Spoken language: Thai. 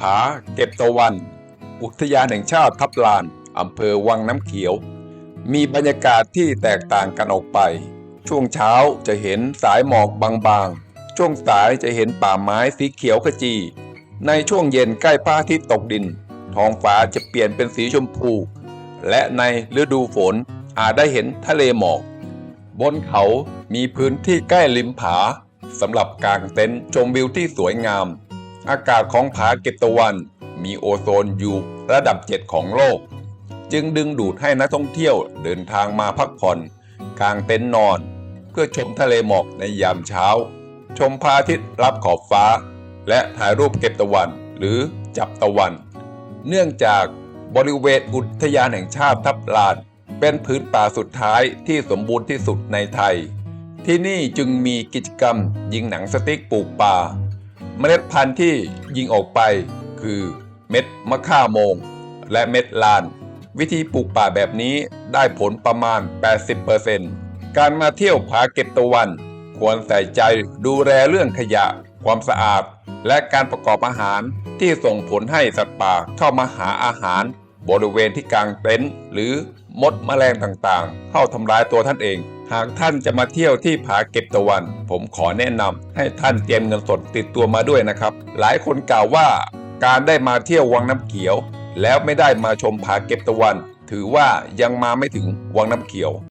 ผาเก็บตะวัน อุทยานแห่งชาติทับลานอำเภอวังน้ำเขียว มีบรรยากาศที่แตกต่างกันออกไป ช่วงเช้าจะเห็นสายหมอกบางๆ ช่วงสายจะเห็นป่าไม้สีเขียวขจี ในช่วงเย็นใกล้พระอาทิตย์ตกดิน ท้องฟ้าจะเปลี่ยนเป็นสีชมพู และในฤดูฝนอาจได้เห็นทะเลหมอก บนเขามีพื้นที่ใกล้ริมผาสำหรับกางเต็นท์ชมวิวที่สวยงาม อากาศของผาเก็บตะวัน มีโอโซนอยู่ระดับ 7 ของโลก จึงดึงดูดให้นักท่องเที่ยวเดินทางมาพักผ่อนกางเต็นท์นอน เพื่อชมทะเลหมอกในยามเช้า ชมพระอาทิตย์รับขอบฟ้า และถ่ายรูปเก็บตะวัน หรือจับตะวัน เนื่องจากบริเวณอุทยานแห่งชาติทับลาน เป็นพื้นป่าสุดท้ายที่สมบูรณ์ที่สุดในไทย ที่นี่จึงมีกิจกรรมยิงหนังสติ๊กปลูกป่า เมล็ดพันธุ์ที่ยิงออกไปคือเม็ดมะข่าโมง และเม็ดลาน วิธีปลูกป่าแบบนี้ได้ผลประมาณ 80%การมาเที่ยวผาเก็บตะวัน ควรใส่ใจดูแลเรื่องขยะ ความสะอาด และการประกอบอาหารที่ส่งผลให้สัตว์ป่าเข้ามาหาอาหาร บริเวณที่กางเต็นท์หรือ มดแมลงต่างๆ เข้าทำร้ายตัวท่านเอง หากท่านจะมาเที่ยวที่ผาเก็บตะวัน ผมขอแนะนำให้ท่านเตรียมเงินสดติดตัวมาด้วยนะครับ หลายคนกล่าวว่าการได้มาเที่ยววังน้ำเขียว แล้วไม่ได้มาชมผาเก็บตะวัน ถือว่ายังมาไม่ถึงวังน้ำเขียว